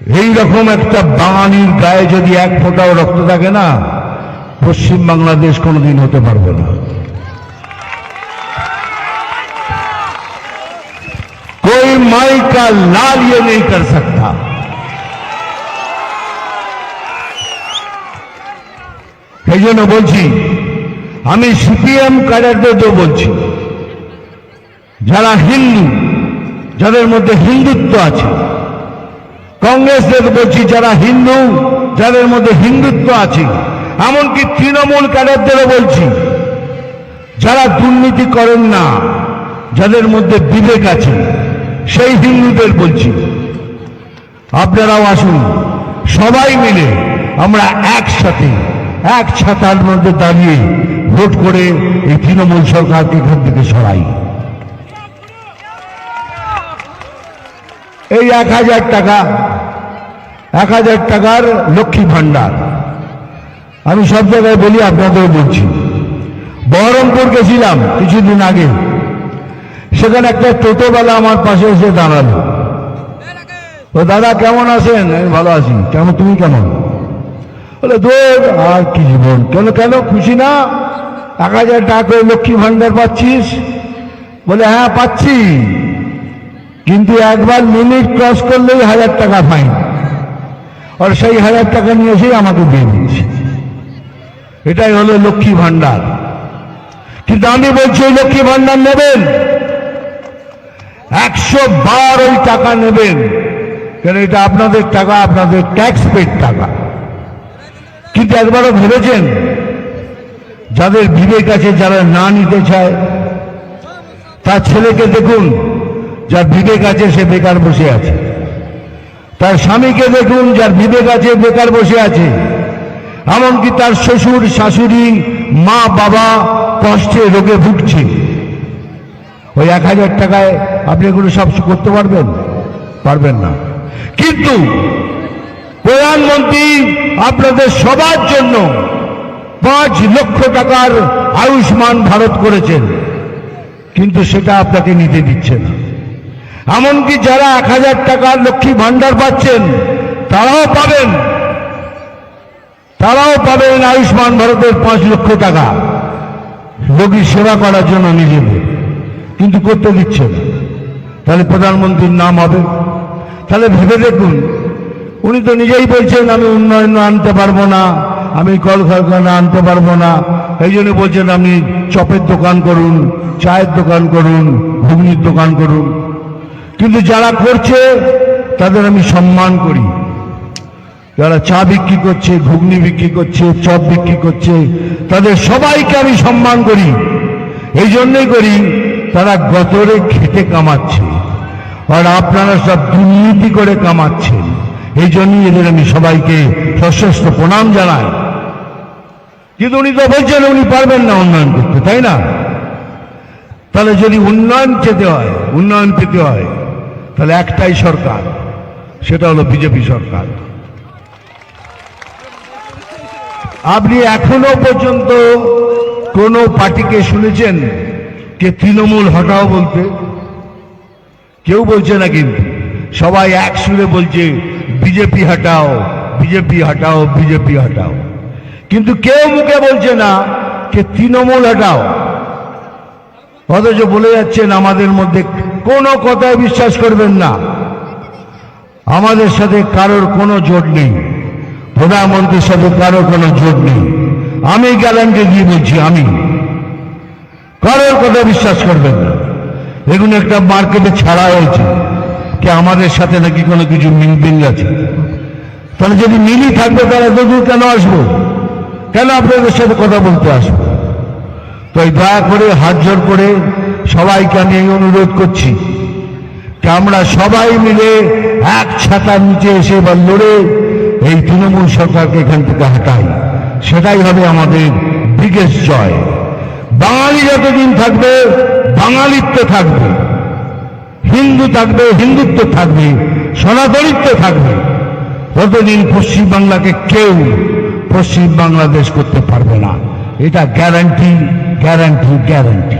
এই রকম একটা বাঙালির গায়ে যদি এক ফোঁটাও রক্ত থাকে না পশ্চিম বাংলাদেশ কোনোদিন হতে পারবে না कोई माई का लाल ये नहीं कर सकता সেই জন্য বলছি আমি সিপিএম ক্যাডারদেরও বলছি যারা হিন্দু যাদের মধ্যে হিন্দুত্ব আছে কংগ্রেসদের বলছি, যারা হিন্দু, যাদের মধ্যে হিন্দুত্ব আছে, এমনকি তৃণমূল ক্যাডারদেরও বলছি, যারা দুর্নীতি করেন না, যাদের মধ্যে বিবেক আছে, সেই হিন্দুদের বলছি, আপনারাও আসুন, সবাই মিলে আমরা একসাথে, এক ছাতার মধ্যে দাঁড়িয়ে ভোট করে এই তৃণমূল সরকারকে এখান থেকে সরাই। এই এক হাজার টাকা এক হাজার টাকার লক্ষ্মী ভাণ্ডার। আমি সব জায়গায় বলি আপনাদের বলছি। বহরমপুর গেছিলাম কিছুদিন আগে। সেখানে একটা টোটোবেলা আমার পাশে এসে দাঁড়াল। ও, দাদা, কেমন আছেন? আমি ভালো আছি। কেমন, তুমি কেমন? বলে দূর আর কি জীবন? কেন কেন? খুশি না? এক হাজার টাকা করে লক্ষ্মী ভাণ্ডার পাচ্ছিস? বলে হ্যাঁ পাচ্ছি। কিন্তু একবার লিমিট ক্রস করলেই হাজার টাকা ফাইন। আর সেই হাজার টাকা নিয়ে এসেই আমাকে দিয়ে দিয়েছে। এটাই হলো লক্ষ্মী ভাণ্ডার। কিন্তু আমি বলছি, ওই লক্ষ্মী ভাণ্ডার নেবেন? একশো বার ওই টাকা নেবেন। কেন এটা আপনাদের টাকা, আপনাদের ট্যাক্স পেড টাকা? কিন্তু একবারও ভেবেছেন? যাদের বিবেক আছে, যারা না নিতে চায়, তার ছেলেকে দেখুন, যার বিবেক আছে, সে বেকার বসে আছে। তার স্বামীকে দেখুন, যার বিবেক আছে, বেকার বসে আছে। এমনকি তার শ্বশুর, শাশুড়ি, মা, বাবা কষ্টে, রোগে ভুগছে। ওই এক হাজার টাকায় আপনি এগুলো সব করতে পারবেন? পারবেন না। কিন্তু প্রধানমন্ত্রী, আপনাদের সবার জন্য পাঁচ লক্ষ টাকার আয়ুষ্মান ভারত করেছেন। কিন্তু সেটা আপনাকে নিতে দিচ্ছে না। এমনকি যারা এক হাজার টাকার লক্ষ্মী ভাণ্ডার পাচ্ছেন, তারাও পাবেন। তারাও পাবেন আয়ুষ্মান ভারতের পাঁচ লক্ষ টাকা। রোগীর সেবা করার জন্য নিজেদের কিন্তু করতে দিচ্ছে না। তাহলে প্রধানমন্ত্রীর নাম হবে। তাহলে ভেবে দেখুন, উনি তো নিজেই বলছেন, আমি উন্নয়ন আনতে পারব না, আমি কলকারখানা আনতে পারব না। এই জন্য বলছেন, আপনি চপের দোকান করুন, চায়ের দোকান করুন, ঘুগনির দোকান করুন। কিন্তু যারা করছে, তাদের আমি সম্মান করি। যারা চা বিক্রি করছে, ঘুগনি বিক্রি করছে, চপ বিক্রি করছে, তাদের সবাইকে আমি সম্মান করি। এই জন্যই করি, তারা গতরে খেতে কামাচ্ছে, আর আপনারা সব দুর্নীতি করে কামাচ্ছেন। এই জন্যই এদের আমি সবাইকে সশস্ত্র প্রণাম জানাই। কিন্তু উনি তো বলছেন, উনি পারবেন না উন্নয়ন করতে, তাই না? তাহলে যদি উন্নয়ন পেতে হয়, উন্নয়ন পেতে হয় তাহলে একটাই সরকার, সেটা হলো বিজেপি সরকার। আপনি এখনও পর্যন্ত কোন পার্টিকে শুনেছেন কে তৃণমূল হটাও বলতে? কেউ বলছে না কিন্তু। সবাই এক সুরে বলছে, বিজেপি হটাও বিজেপি হটাও বিজেপি হটাও। কিন্তু কেউ মুখে বলছে না কে তৃণমূল হটাও। অথচ বলে যাচ্ছেন আমাদের মধ্যে কোনো কথায় বিশ্বাস করবেন না। আমাদের সাথে কারোর কোনো জোট নেই। প্রধানমন্ত্রীর সাথে কারোর কোনো জোট নেই। আমি গ্যারান্টি দিয়ে বলছি, আমি। কারোর কথা বিশ্বাস করবেন না। এগুলো একটা মার্কেটে ছাড়া হয়েছে কি আমাদের সাথে নাকি কোনো কিছু মিল মিল আছে? তাহলে যদি মিলই থাকবে, তাহলে এতদূর কেন আসব? কেন আপনাদের সাথে কথা বলতে আসব? তো দয়া করে, হাত জোর করে সবাইকে আমি এই অনুরোধ করছি যে আমরা সবাই মিলে এক ছাতার নিচে এসে বা লড়ে এই তৃণমূল সরকারকে এখান থেকে হটাই। সেটাই হবে আমাদের বিগেস্ট জয়। বাঙালি যতদিন থাকবে, বাঙালিত্ব থাকবে। হিন্দু থাকবে, হিন্দুত্ব থাকবে, সনাতনিত্ব থাকবে। ততদিন পশ্চিমবাংলাকে কেউ পশ্চিম বাংলাদেশ করতে পারবে না। এটা গ্যারান্টি গ্যারান্টি গ্যারান্টি